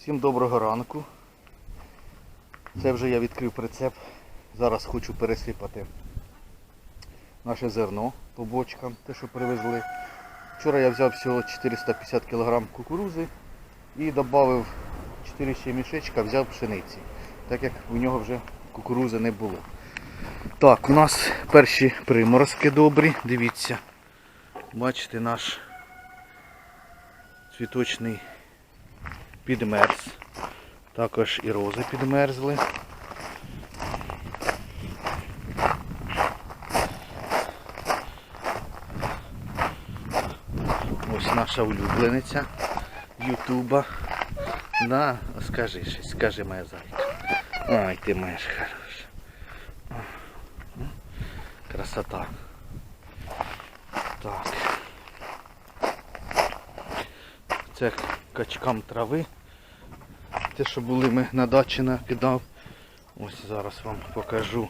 Всім доброго ранку. Це вже я відкрив прицеп. Зараз хочу пересипати наше зерно по бочкам, те, що привезли. Вчора я взяв всього 450 кг кукурузи і додав 4 ще мішечка, взяв пшениці, так як у нього вже кукурузи не було. Так, у нас перші приморозки добрі, дивіться. Бачите, наш цвіточний підмерз. Також і рози підмерзли. Ось наша улюблениця Ютуба. Да, скажи щось, скажи моя зайка. Ай, ти ж хороша. Красота. Так. Це качкам трави. Те, що були ми на дачі накидав. Ось зараз вам покажу.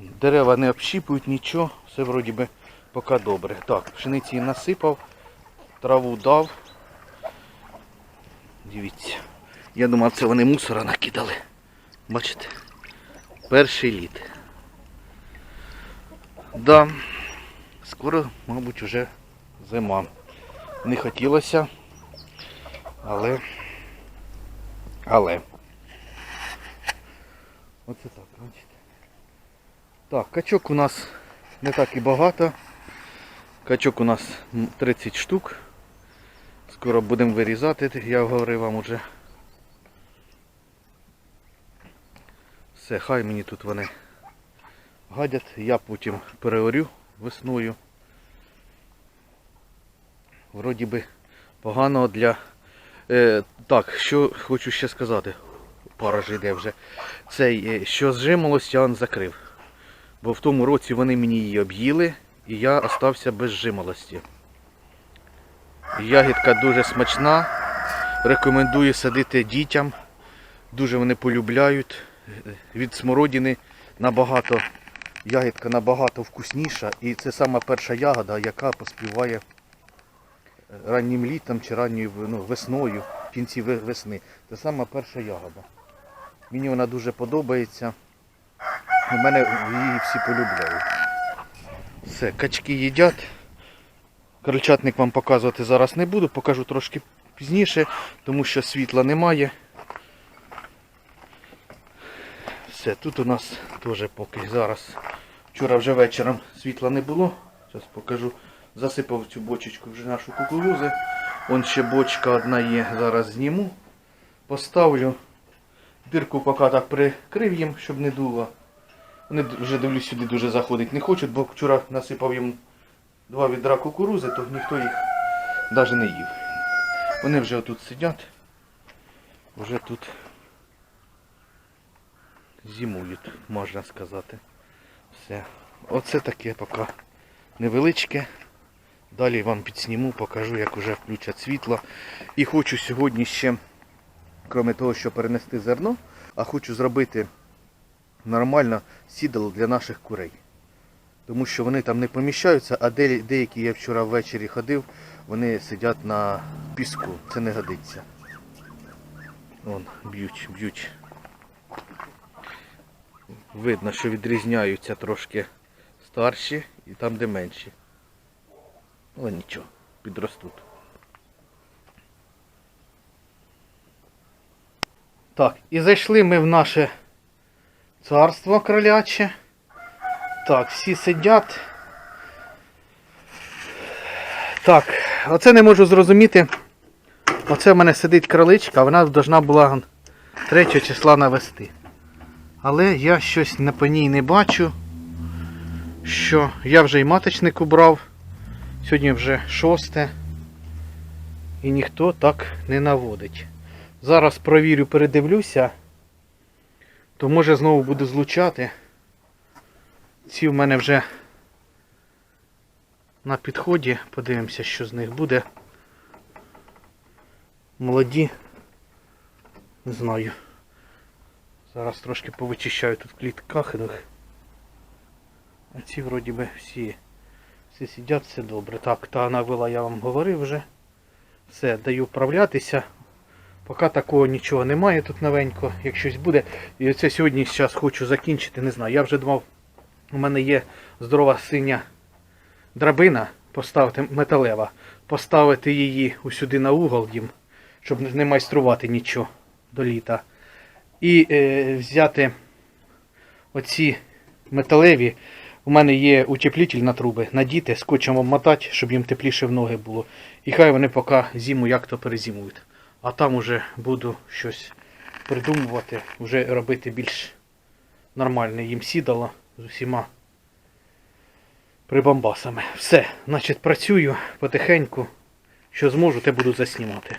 Дерева не общіпують нічого, все вроді би поки добре. Так, пшениці насипав, траву дав. Дивіться. Я думав, це вони мусора накидали. Бачите? Перший лід. Да, скоро, мабуть, вже зима. Не хотілося, але. Але. Оце так, бачите. Так, качок у нас не так і багато. Качок у нас 30 штук. Скоро будемо вирізати, я говорив вам уже. Все, хай мені тут вони гадять, я потім переорю весною. Вроді би поганого для... Е, так, що хочу ще сказати. Пара ж йде вже. Цей, е, що зжималось, я закрив. Бо в тому році вони мені її об'їли і я остався без жимолості. Ягідка дуже смачна. Рекомендую садити дітям. Дуже вони полюбляють. Від смородини набагато, ягідка набагато вкусніша. І це сама перша ягода, яка поспіває раннім літом чи ранньою ну, весною, в кінці весни. Це сама перша ягода. Мені вона дуже подобається. У мене її всі полюбляють. Все, качки їдять. Крольчатник вам показувати зараз не буду, покажу трошки пізніше, тому що світла немає. Все, тут у нас теж поки зараз. Вчора вже вечором світла не було. Зараз покажу. Засипав цю бочечку вже нашу кукурузи. Вон ще бочка одна є, зараз зніму. Поставлю. Дирку поки так прикрив їм, щоб не дуло. Вони вже дивлюсь сюди дуже заходить не хочуть, бо вчора насипав їм два відра кукурузи, то ніхто їх навіть не їв. Вони вже тут сидять, вже тут зимують, можна сказати. Все. Оце таке поки невеличке. Далі вам підсніму, покажу, як вже включать світло. І хочу сьогодні ще, крім того, що перенести зерно, а хочу зробити нормально сідало для наших курей. Тому що вони там не поміщаються, а де- деякі я вчора ввечері ходив, вони сидять на піску. Це не годиться. Вон, б'ють, б'ють. Видно, що відрізняються трошки старші і там, де менші. Але нічого, підростуть. Так, і зайшли ми в наше царство кроляче. Так, всі сидять. Так, оце не можу зрозуміти. Оце в мене сидить кроличка, вона повинна була 3 числа навести. Але я щось на по ній не бачу. Що я вже і маточник убрав. Сьогодні вже шосте. І ніхто так не наводить. Зараз провірю, передивлюся, то може знову буду злучати. Ці в мене вже на підході. Подивимося, що з них буде. Молоді. Не знаю. Зараз трошки повичищаю тут в клітках. А ці вроді би всі, всі сидять, все добре. Так, та навила я вам говорив вже. Все, даю вправлятися. Поки такого нічого немає тут новенько, як щось буде. І оце сьогодні зараз хочу закінчити, не знаю. Я вже думав, у мене є здорова синя драбина, поставити металева, поставити її усюди на угол їм, щоб не майструвати нічого до літа. І е, взяти оці металеві. У мене є утеплитель на труби, надіти, скотчем обмотати, щоб їм тепліше в ноги було. І хай вони поки зиму як то перезимують. А там уже буду щось придумувати, вже робити більш нормальне їм сідало з усіма прибамбасами. Все, значить працюю потихеньку. Що зможу, те буду заснімати.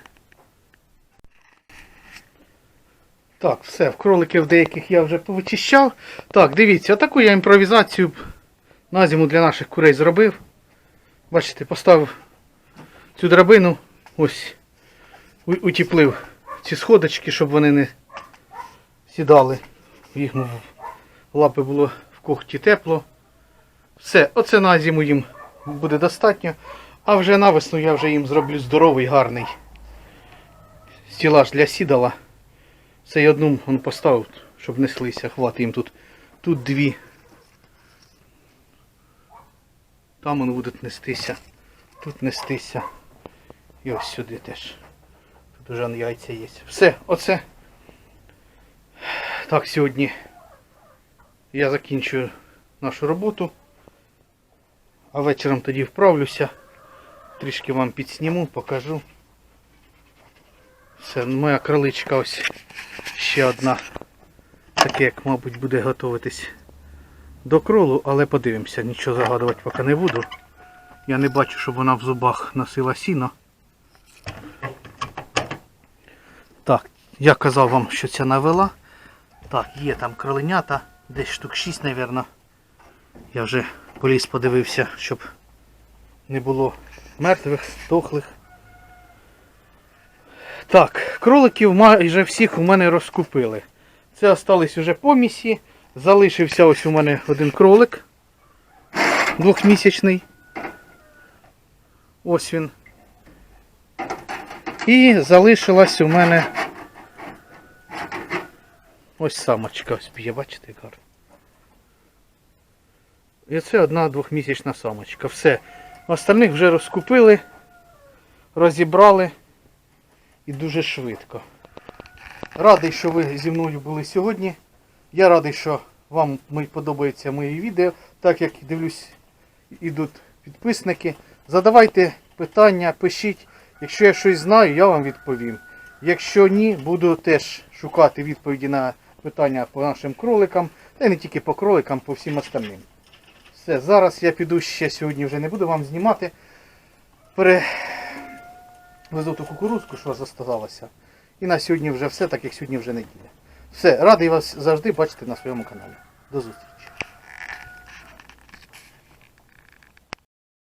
Так, все, в кроликів деяких я вже повичищав. Так, дивіться, таку я імпровізацію на зиму для наших курей зробив. Бачите, поставив цю драбину, ось у- утеплив ці сходочки, щоб вони не сідали. Їх лапи було в когті тепло. Все, оце на зиму їм буде достатньо. А вже на весну я вже їм зроблю здоровий, гарний стілаж для сідала. Це я одну поставив, щоб неслися. Хватить їм тут. Тут дві. Там вони будуть нестися. Тут нестися. І ось сюди теж. Тут вже яйця є. Все, оце. Так, сьогодні я закінчую нашу роботу. А вечором тоді вправлюся. Трішки вам підсніму, покажу. Все, моя кроличка ось ще одна. Таке, як, мабуть, буде готуватись до кролу, але подивимося, нічого загадувати поки не буду. Я не бачу, щоб вона в зубах носила сіно. Так, я казав вам, що ця навела. Так, є там кроленята, десь штук 6, мабуть. Я вже поліз подивився, щоб не було мертвих, дохлих. Так, кроликів майже всіх у мене розкупили. Це остались уже помісі. Залишився ось у мене один кролик. Двохмісячний. Ось він. І залишилась у мене ось самочка ось б'є, бачите, як. І це одна двохмісячна самочка. Все. Остальних вже розкупили, розібрали і дуже швидко. Радий, що ви зі мною були сьогодні. Я радий, що вам подобаються мої відео. Так як дивлюсь, ідуть підписники. Задавайте питання, пишіть. Якщо я щось знаю, я вам відповім. Якщо ні, буду теж шукати відповіді на питання по нашим кроликам, та й не тільки по кроликам, по всім остальним. Все, зараз я піду ще сьогодні вже не буду вам знімати. Перевезу ту кукурузку, що зосталася. І на сьогодні вже все, так як сьогодні вже неділя. Все, радий вас завжди бачити на своєму каналі. До зустрічі.